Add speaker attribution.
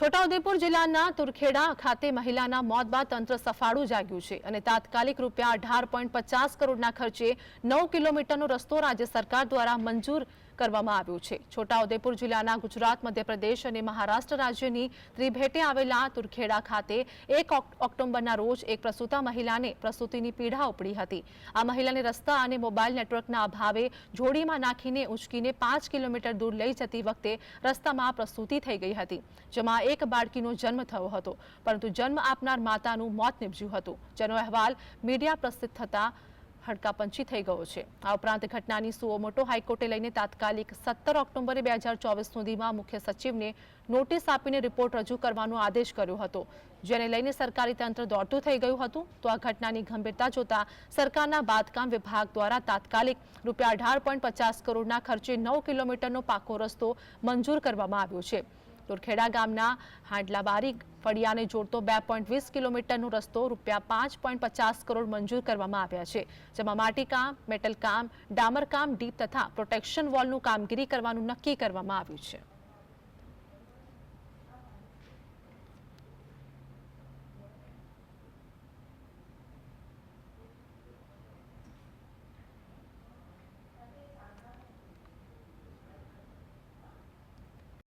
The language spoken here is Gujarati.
Speaker 1: છોટાઉદેપુર જિલ્લાના તુરખેડા ખાતે મહિલાના મોત બાદ તંત્ર સફાળું જાગ્યું છે અને તાત્કાલિક રૂપિયા અઢાર પોઈન્ટ પચાસ કરોડના ખર્ચે નવ કિલોમીટરનો રસ્તો રાજ્ય સરકાર દ્વારા મંજૂર કરવામાં આવ્યું છે. છોટાઉદેપુર જિલ્લાના ગુજરાત, મધ્યપ્રદેશ અને મહારાષ્ટ્ર રાજ્યની ત્રિભેટે આવેલા તુરખેડા ખાતે એક ઓક- ઓક્ટોબરના રોજ એક પ્રસૂતા મહિલાને પ્રસૂતિની પીડા ઉપડી હતી. આ મહિલાને રસ્તા અને મોબાઈલ નેટવર્કના અભાવે જોડીમાં નાખીને ઉંચકીને પાંચ કિલોમીટર દૂર લઈ જતી વખતે રસ્તામાં પ્રસૂતિ થઈ ગઈ હતી, જેમાં એક બાળકીનો જન્મ થયો હતો. પરંતુ જન્મ આપનાર માતાનું મોત નીપજ્યું હતું. જેનો અહેવાલ મીડિયા પ્રસિદ્ધ થતા હડકાપંચી થઈ ગયો છે. આ ઉપરાંત ઘટનાની સુઓ હાઈકોર્ટે લઈને તાત્કાલિક સત્તર ઓક્ટોબરે બે હજાર ચોવીસ સુધીમાં મુખ્ય સચિવને નોટિસ આપીને રિપોર્ટ રજૂ કરવાનો આદેશ કર્યો હતો. જેને લઈને સરકારી તંત્ર દોડતું થઈ ગયું હતું. તો આ ઘટનાની ગંભીરતા જોતા સરકારના બાંધકામ વિભાગ દ્વારા તાત્કાલિક રૂપિયા અઢાર પોઈન્ટ પચાસ કરોડના ખર્ચે નવ કિલોમીટરનો પાકો રસ્તો મંજૂર કરવામાં આવ્યો છે. તુરખેડા ગામના હાંડલાબારી ફળિયાને જોડતો બે પોઈન્ટ વીસ કિલોમીટરનો રસ્તો રૂપિયા પાંચ પોઈન્ટ પચાસ કરોડ મંજૂર કરવામાં આવ્યા છે. જેમાં માટીકામ, મેટલકામ, ડામરકામ, ડીપ તથા પ્રોટેક્શન વોલનું કામગીરી કરવાનું નક્કી કરવામાં આવ્યું છે.